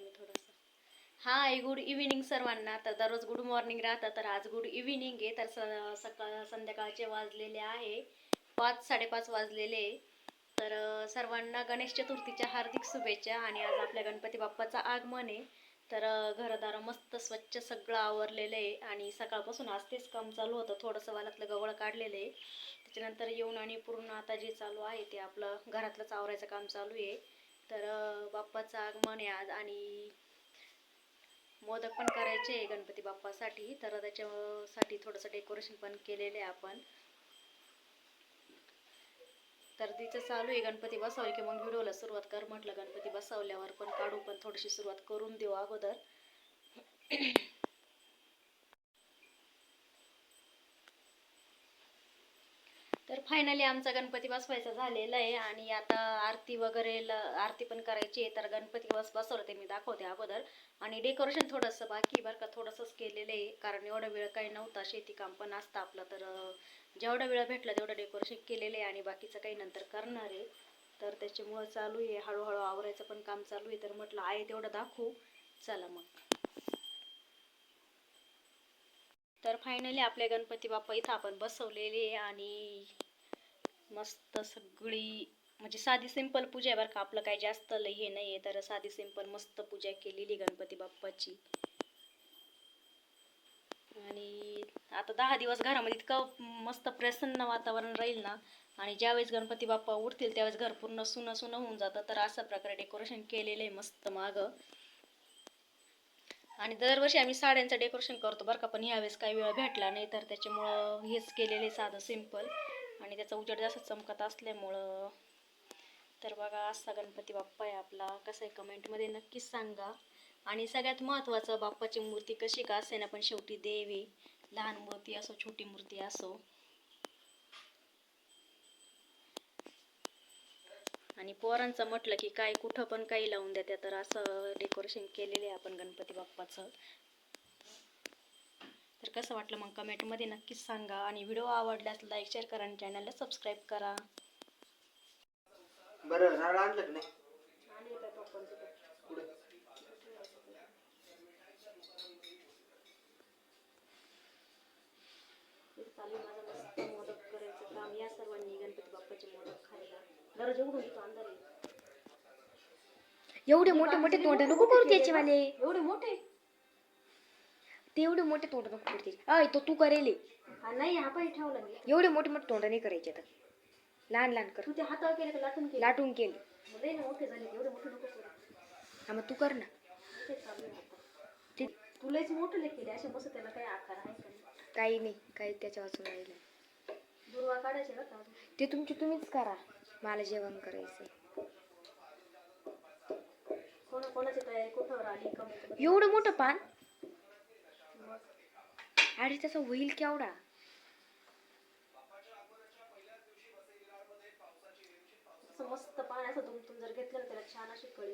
मी थोडंसं. Hi good evening सर्वांना. तर दररोज गुड मॉर्निंग राहतं तर आज गुड इव्हिनिंग आहे. तर स सकाळ संध्याकाळचे वाजलेले आहे. पाच साडेपाच वाजलेले आहे. तर सर्वांना गणेश चतुर्थीच्या हार्दिक शुभेच्छा आणि आज आपल्या गणपती बाप्पाचं आगमन आहे. तर घरदार मस्त स्वच्छ सगळं आवरलेलं आहे. आणि सकाळपासून आज तेच काम चालू होतं. थोडंसं वालातलं गवळ काढलेलं आहे. त्याच्यानंतर येऊन आणि पूर्ण आता जे चालू आहे ते आपलं घरातलंच आवरायचं काम चालू आहे. तर बाप्पाचं आगमन आहे आज आणि मोदक पण करायचे आहे गणपती बाप्पासाठी. तर त्याच्यासाठी थोडंसं डेकोरेशन पण केलेलं आहे आपण. तर तिचं चालू आहे गणपती बसवले की मग व्हिडिओला सुरुवात कर म्हटलं गणपती बसवल्यावर पण काढू पण थोडीशी सुरुवात करून देऊ अगोदर. तर फायनली आमचा गणपती बसवायचा झालेला आहे आणि आता आरती वगैरे आरती पण करायची आहे तर गणपती बस बसवलं ते मी दाखवते अगोदर. आणि डेकोरेशन थोडंसं बाकी बरं का थोडंसंच केलेलं आहे कारण एवढा वेळ काही नव्हता शेती काम पण असतं आपलं तर जेवढा वेळ भेटला तेवढं डेकोरेशन केलेलं आहे आणि बाकीचं काही नंतर करणार आहे. तर त्याच्यामुळं चालू आहे हळूहळू आवरायचं पण काम चालू आहे तर म्हटलं आहे तेवढं दाखवू. चला मग. तर फायनली आपले गणपती बाप्पा इथं आपण बसवलेले आहे आणि मस्त सगळी म्हणजे साधी सिंपल पूजा आहे बरं का. आपलं काही जास्त लई हे नाही आहे तर साधी सिंपल मस्त पूजा केलेली गणपती बाप्पाची. आणि आता दहा दिवस घरामध्ये इतकं मस्त प्रसन्न वातावरण राहील ना आणि ज्यावेळेस गणपती बाप्पा उठतील त्यावेळेस घर पूर्ण सुनं सुनं होऊन जातं. तर अशा प्रकारे डेकोरेशन केलेलं आहे मस्त मागं. आणि दरवर्षी आम्ही साड्यांचं डेकोरेशन करतो बरं का पण यावेळेस काही वेळ भेटला नाही तर त्याच्यामुळं हेच केलेलं आहे साधं सिंपल आणि त्याचा उजेड जास्त चमकत असल्यामुळं. तर बघा असा गणपती बाप्पा आहे आपला. कसं आहे कमेंटमध्ये नक्कीच सांगा. आणि सगळ्यात महत्त्वाचं बाप्पाची मूर्ती कशी का असे ना पण शेवटी देवी लहान मूर्ती असो छोटी मूर्ती असो. आणि पोरांचं म्हटलं की काय कुठं पण काही लावून देत्या तर असं डेकोरेशन केलेलं आहे आपण गणपती बाप्पाचं. तर कसं वाटलं मग कमेंटमध्ये नक्कीच सांगा आणि व्हिडिओ आवडल्यास लाईक शेअर करा आणि चॅनलला सबस्क्राईब करा. बरं झाड आणलं की नाही? कुठं? चालू आहे माझं मस्त मोदक करायचं काम. या सर्वांनी गणपती बाप्पाचे मोदक खायला अंधार आहे. एवढे मोठे मोठे तोंड नको करू त्याचे वाले. एवढे मोठे? ते एवढे मोठे तोंड नको करू त्याचे. अय तो तू करेल. नाही हा पण ठेवला मी एवढे मोठे मोठे तोंड नाही करायचे तर लहान लहान कर. तू ते हातावर केले का लाटून केले? लाटून केले. मग लय ना मोठे झाले एवढे मोठे नको करू. हा मग तू कर ना. ते चालू आता. ते तू लयच मोठे केले असे मस्त त्याला काही आकार आहे का नाही? काही नाही काही त्याच्या वाचून राहिलं दुर्वा काढायचे का का ते तुमचे तुम्हीच करा. मला जेवण करायचंय. कोणा कोणाची तयारी? कुठं आली कमेंट एवढं मोठं पान? अरे त्याचा होईल केवढा? मस्त पान असं जर घेतलं ना त्याला छान अशी कळी.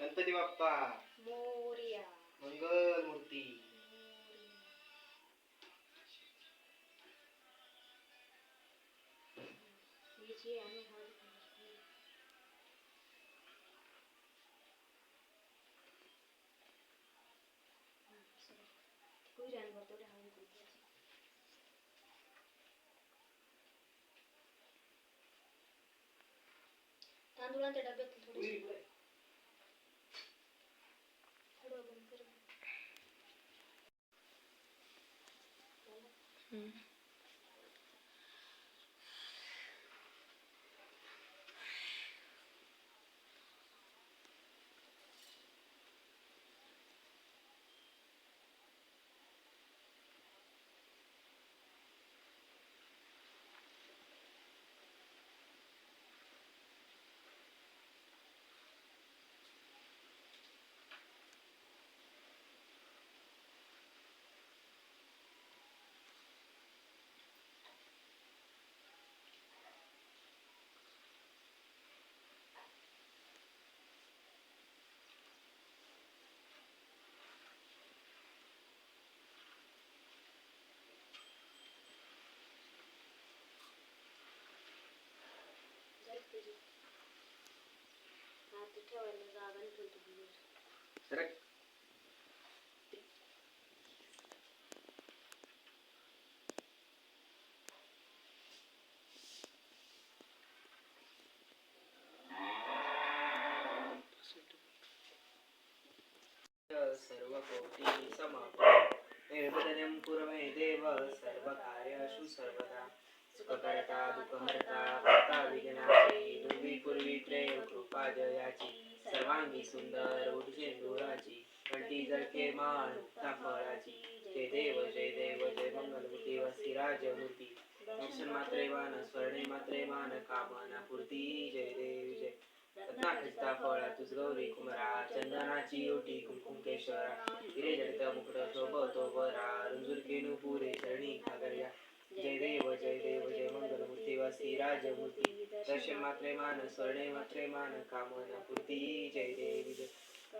गणपती बाप्पा मोरिया मंगल मूर्ती ही जी आहे ना, हा- कुठे आणि बरं तेवढे हळद कुंकू. तांदूळाच्या डब्यात Mm. आरती ठेवायला जागा नाही ठेवतो तुझी सरक सर्व कोटी समाप्त निर्वदनं कुर्मे देव सर्व कार्येषु सर्वदा सुखकर्ता दुःखहर्ता कर्ता विघ्नाची दुर्वी पूर्वी प्रेम कृपा जयाची सर्वांगी सुंदर उठे दुराची कंठी जळके मान मुक्ता फळाची. जय देव जय देव जय मंगलमूर्ती वस्ती राजमूर्ती दर्शन मात्रे मान स्वर्णे मात्रे मान कामना पूर्ती जय देव जय. रत्नाखचिता फळा तुझ गौरी कुमरा चंदनाची ओटी कुमकुम केशरा हिरे जडित मुकुट शोभतो बरा रुंजुर केनू पुरे चरणी घागर्या. जय देव जय देव जय मंगलमूर्ती वस्ती राजमूर्ती दर्शन मात्रे मान स्वर्णे मात्रे मान कामना पूर्ती जय. देव जय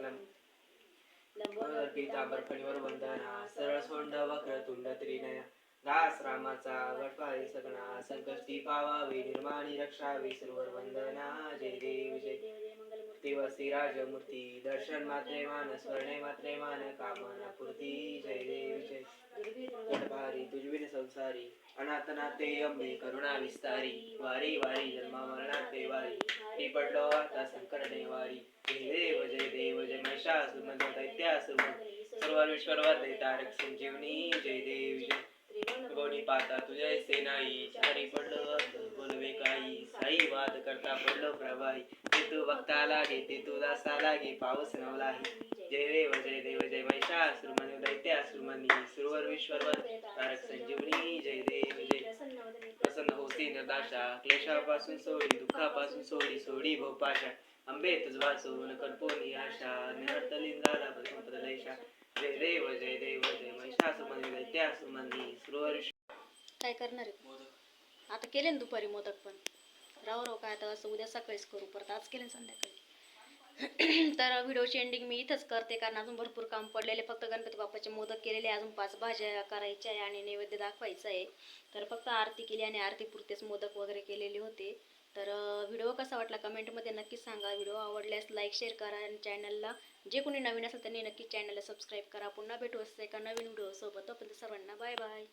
लंब फणीवर वंदना सरळ सोंड वक्र तुंड त्रिनया दास रामाचा वटवारी सगणा संकष्टी पावावी निर्माणी रक्षावी सर्वर वंदना जय. देव जय देवसी राजमूर्ती दर्शन मात्रे मान स्वर्णे मात्रे मान कामना पूर्ती जय देव जय. जडभारी तुझविन संसारी अनाथनाथे अंबे करुणा विस्तारी वारी वारी जन्मा मरणाते वारी मी पडलो आता संकट देवारी देव जय देव जय महिषासुर दैत्यासुर सर्व विश्वरवर तारक संजीवनी जय देव जय. गोडी पाता तुझे सेनाई चारी पडलो बोलवे काही. साई वाद करता पडलो प्रभाई ते तू भक्ता लागे ते तू दासा लागे पाऊस नवला जय देव जय देव जय महिषासुर मनी दैत्यासुर मनी सुरवर विश्वरवर तारक संजीवनी जय देव जय प्रसन्न होसी क्लेशापासून सोडी दुःखापासून सोडी सोडी भोपाशा. आंबे तुझ वाचून कर्पोनी आशा निहर्तलीन झाला पद्मपदलेशा जय देव जय देव जय महिषासुमनी दैत्यासुमनी सुरवर. काय करणार आहे? आता केले ना दुपारी मोदक पण. राव राव काय आता असं उद्या सकाळीच करू परत आज केले संध्याकाळी. तर व्हिडिओची एंडिंग मी इथंच करते कारण अजून भरपूर काम पडलेले. फक्त गणपती बाप्पाचे मोदक केलेले अजून पाच भाज्या करायच्या आहे आणि नैवेद्य दाखवायचं आहे. तर फक्त आरती केली आणि आरतीपुरतेच मोदक वगैरे केलेले होते. तर व्हिडिओ कसा वाटला कमेंटमध्ये नक्कीच सांगा. व्हिडिओ आवडल्यास लाईक शेअर करा आणि चॅनलला जे कोणी नवीन असेल त्यांनी नक्की चॅनलला सबस्क्राईब करा. पुन्हा भेटू असते एका नवीन व्हिडिओसोबत. तोपर्यंत सर्वांना बाय बाय